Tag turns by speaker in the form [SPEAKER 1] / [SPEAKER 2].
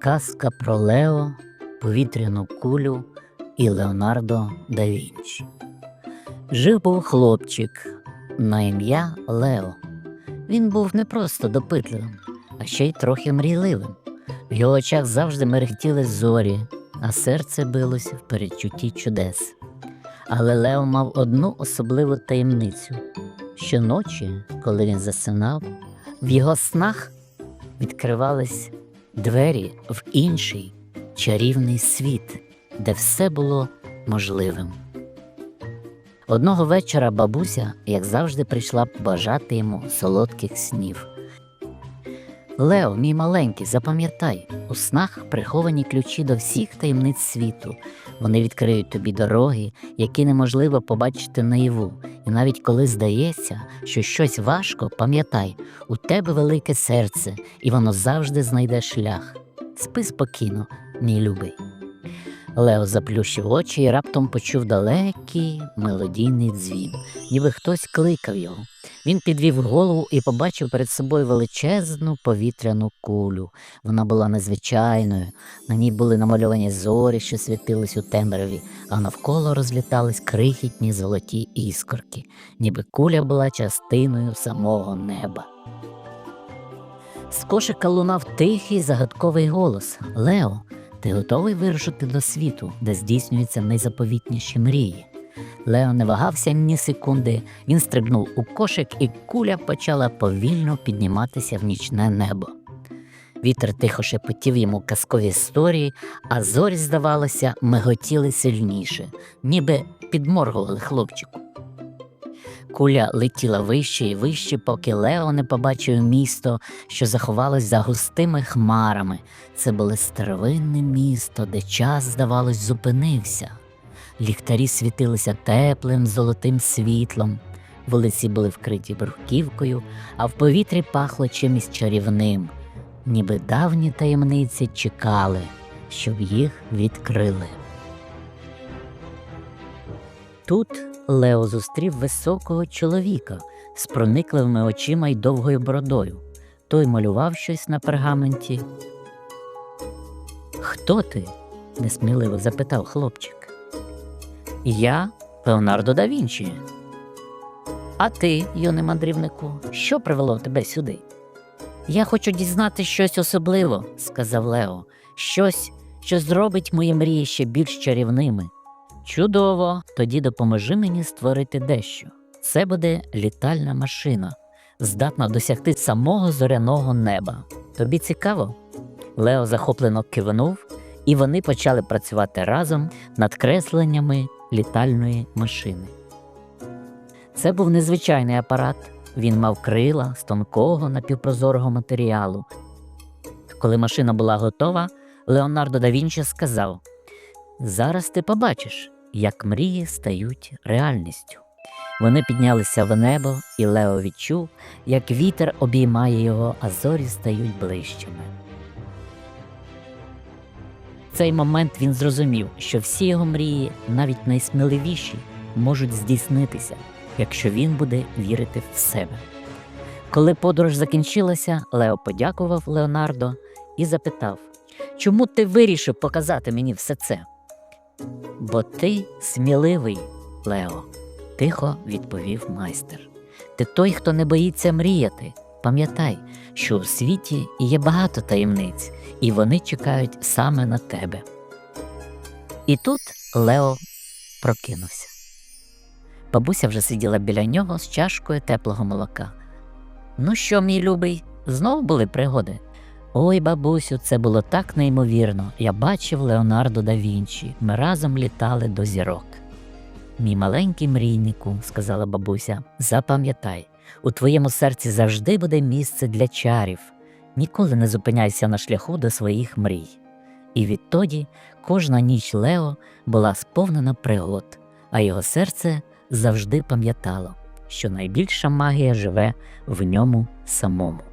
[SPEAKER 1] Казка про Лео, повітряну кулю і Леонардо да Вінчі. Жив був хлопчик на ім'я Лео. Він був не просто допитливим, а ще й трохи мрійливим. В його очах завжди мерехтіли зорі, а серце билося в передчутті чудес. Але Лео мав одну особливу таємницю. Щоночі, коли він засинав, в його снах відкривались двері в інший чарівний світ, де все було можливим. Одного вечора бабуся, як завжди, прийшла бажати йому солодких снів. Лео, мій маленький, запам'ятай, у снах приховані ключі до всіх таємниць світу. Вони відкриють тобі дороги, які неможливо побачити наяву. І навіть коли здається, що щось важко, пам'ятай, у тебе велике серце, і воно завжди знайде шлях. Спи спокійно, мій любий. Лео заплющив очі і раптом почув далекий мелодійний дзвін, ніби хтось кликав його. Він підвів голову і побачив перед собою величезну повітряну кулю. Вона була незвичайною. На ній були намальовані зорі, що світились у темряві, а навколо розлітались крихітні золоті іскорки, ніби куля була частиною самого неба. З кошика лунав тихий загадковий голос Лео, ти готовий вирушити до світу, де здійснюються найзаповітніші мрії? Лео не вагався ні секунди. Він стрибнув у кошик, і куля почала повільно підніматися в нічне небо. Вітер тихо шепотів йому казкові історії, а зорі, здавалося, миготіли сильніше, ніби підморгували хлопчику. Куля летіла вище і вище, поки Лео не побачив місто, що заховалось за густими хмарами. Це було старовинне місто, де час, здавалось, зупинився. Ліхтарі світилися теплим золотим світлом, вулиці були вкриті бруківкою, а в повітрі пахло чимось чарівним, ніби давні таємниці чекали, щоб їх відкрили. Тут Лео зустрів високого чоловіка з проникливими очима й довгою бородою. Той малював щось на пергаменті. Хто ти? несміливо запитав хлопчик. Я Леонардо да Вінчі. А ти, юний мандрівнику, що привело тебе сюди? Я хочу дізнати щось особливе, сказав Лео, щось, що зробить мої мрії ще більш чарівними. Чудово, тоді допоможи мені створити дещо. Це буде літальна машина, здатна досягти самого зоряного неба. Тобі цікаво? Лео захоплено кивнув, і вони почали працювати разом над кресленнями літальної машини. Це був незвичайний апарат. Він мав крила з тонкого напівпрозорого матеріалу. Коли машина була готова, Леонардо да Вінчі сказав: Зараз ти побачиш, як мрії стають реальністю. Вони піднялися в небо, і Лео відчув, як вітер обіймає його, а зорі стають ближчими. В цей момент він зрозумів, що всі його мрії, навіть найсміливіші, можуть здійснитися, якщо він буде вірити в себе. Коли подорож закінчилася, Лео подякував Леонардо і запитав, чому ти вирішив показати мені все це? Бо ти сміливий, Лео, тихо відповів майстер. Ти той, хто не боїться мріяти. Пам'ятай, що у світі є багато таємниць, і вони чекають саме на тебе. І тут Лео прокинувся. Бабуся вже сиділа біля нього з чашкою теплого молока. Ну що, мій любий, знову були пригоди? Ой, бабусю, це було так неймовірно. Я бачив Леонардо да Вінчі. Ми разом літали до зірок. Мій маленький мрійнику, сказала бабуся, запам'ятай, у твоєму серці завжди буде місце для чарів. Ніколи не зупиняйся на шляху до своїх мрій. І відтоді кожна ніч Лео була сповнена пригод, а його серце завжди пам'ятало, що найбільша магія живе в ньому самому.